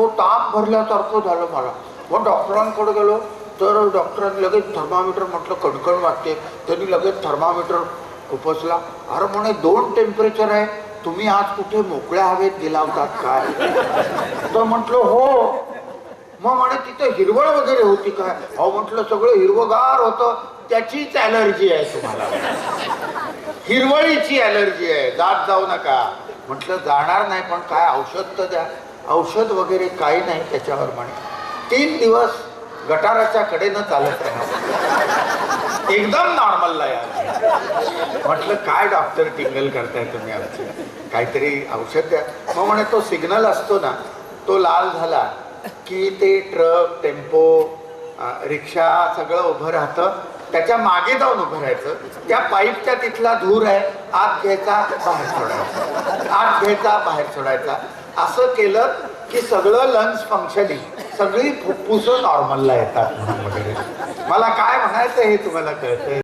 तो ताप भरल्यासारखं झालं मला. मग डॉक्टरांकडे गेलो तर डॉक्टरांनी लगेच थर्मामीटर म्हटलं कणकण वाटते. त्यांनी लगेच थर्मामीटर उपसला. अरे म्हणे दोन टेम्परेचर आहे. तुम्ही आज कुठे मोकळ्या हवेत गेला होतात काय? तर म्हटलं हो. मग म्हणे तिथे हिरवळ वगैरे होती काय? अहो म्हटलं सगळं हिरवगार होतं. त्याचीच ॲलर्जी आहे तुम्हाला. हिरवळीची ॲलर्जी आहे. जात जाऊ नका. म्हटलं जाणार नाही पण काय औषध तर द्या. औषध वगैरे काही नाही त्याच्यावर म्हणे. तीन दिवस गटाराच्या कडेनं चालत राहा. एकदम नॉर्मलला या. म्हटलं काय डॉक्टर टिंगल करताय तुम्ही आमचे? काहीतरी औषध द्या. मग म्हणे तो सिग्नल असतो ना तो लाल झाला की ते ट्रक टेम्पो रिक्षा सगळं उभं राहतं. त्याच्यामागे जाऊन उभं राहायचं. त्या पाईपच्या तिथला धूर आहे. आत घ्यायचा बाहेर सोडायचा. आत घ्यायचा बाहेर सोडायचा. असं केलं की सगळं लंग्स फंक्शनिंग सगळी फुफ्फुसं नॉर्मलला येतात. वगैरे मला काय म्हणायचं हे तुम्हाला कळतंय?